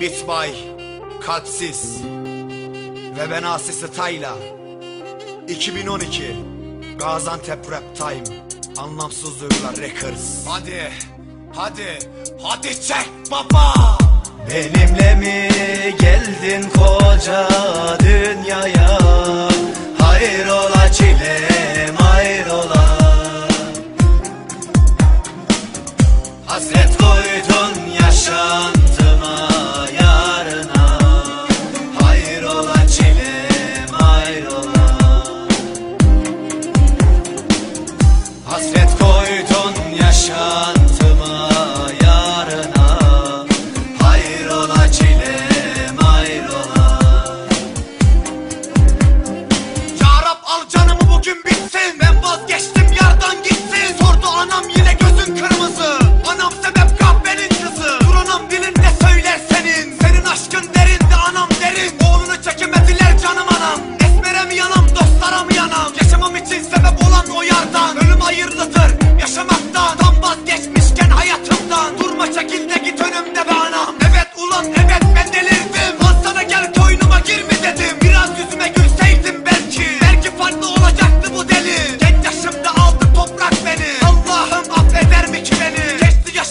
Bitbay, Kalpsiz ve ben Asisi Tayla 2012 Gaziantep Rap Time. Anlamsız Duygular Records. Hadi, hadi, hadi çek baba! Benimle mi geldin koca dünyaya? Hayrola çilem hayrola. Hasret koydun yaşantıma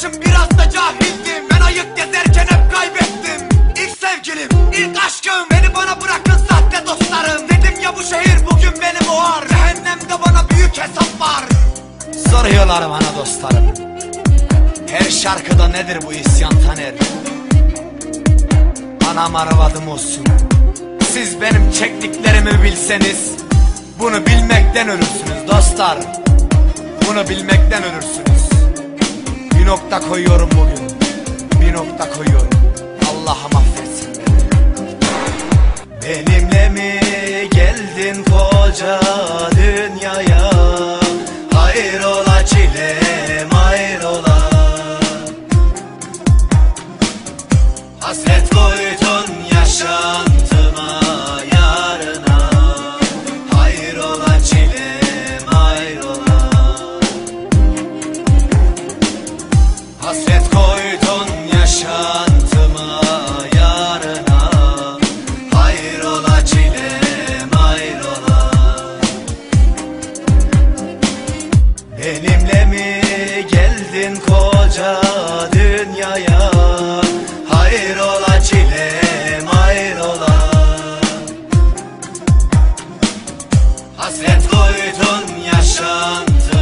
Yaşım biraz da cahildim Ben ayık gezerken hep kaybettim. İlk sevgilim, ilk aşkım. Beni bana bırakın sahte dostlarım. Dedim ya bu şehir bugün beni boğar Cehennemde bana büyük hesap var. Soruyorlar bana dostlarım. Her şarkıda nedir bu isyan taner? Anam aravadım olsun. Siz benim çektiklerimi bilseniz Bunu bilmekten ölürsünüz dostlar. Bunu bilmekten ölürsünüz Bir nokta koyuyorum bugün. Bir nokta koyuyorum. Allah'ım affetsin beni. Benimle mi geldin koca geldin koca dünyaya Hayrola çilem hayrola Hasret koydun yaşantı